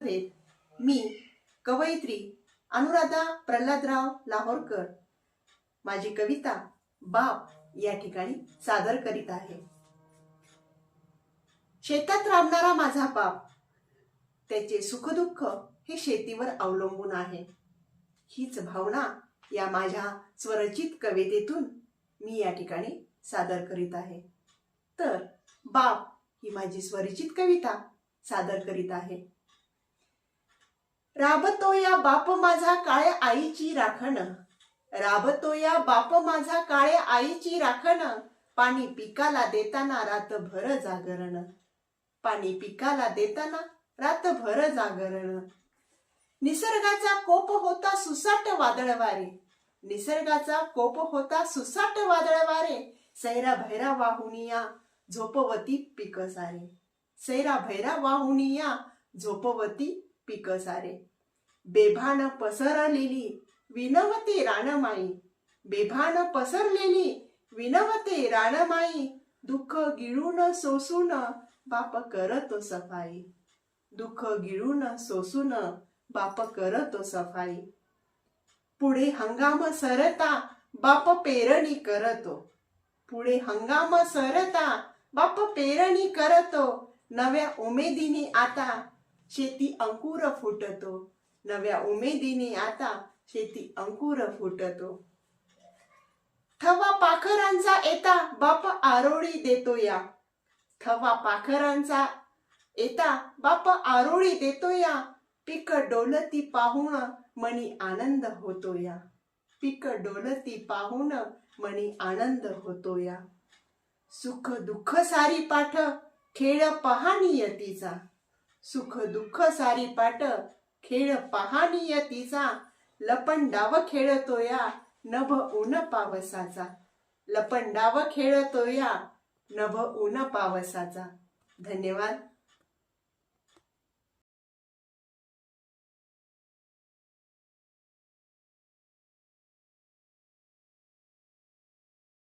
आहेत मी कवयित्री अनुराधा प्रल्हादराव लाहोरकर माझी कविता बाप या ठिकाणी सादर करीत आहे. शेतात राबणारा माझा बाप त्याचे सुखदुःख हे शेतीवर अवलंबून आहे. हीच भावना या माझ्या स्वरचित कवितेतून मी या ठिकाणी सादर करीत आहे. तर बाप ही माझी स्वरचित कविता सादर करीत आहे. राबतो या बाप माझा काळे आईची राखण. राबतो या बाप माझा काळे आईची राखण. पाणी पिकाला देताना रातभर जागरण. पाणी पिकाला देताना रातभर जागरण. निसर्गाचा कोप होता सुसाट वादळवारे. निसर्गाचा कोप होता सुसाट वादळवारे. सैरा भैरा वाहुनिया झोपवती पिक सारे. सैरा भैरा वाहुनिया झोपवती पिक सारे. बेभान पसरलेली विनवते रानमाई बेभान पसरलेली विनवते रानमाई दुःख गिळून सोसून बाप करतो सफाई. दुःख गिळून सोसून बाप करतो सफाई. पुढे हंगाम सरता बाप पेरणी करतो. पुढे हंगाम सरता बाप पेरणी करतो. नव्या उमेदीने आता शेती अंकुर फुटतो. नव्या उमेदीने आता शेती अंकुर फुटतो. थवा पाखरांचा येता बाप आरोळी देतो या थवा पाखरांचा येता बाप आरोळी देतो या पिक डोलती पाहून मनी आनंद होतो या पिक डोलती पाहून मनी आनंद होतो या सुख दुःख सारी पाठ खेळ पहानियतीचा सुख दुःख सारी पाठ खेळ पहानियतीचा तिचा लपंडाव खेळतो या नभ ऊन पावसाचा. लपंडाव खेळतो या नभ ऊन पावसाचा. धन्यवाद.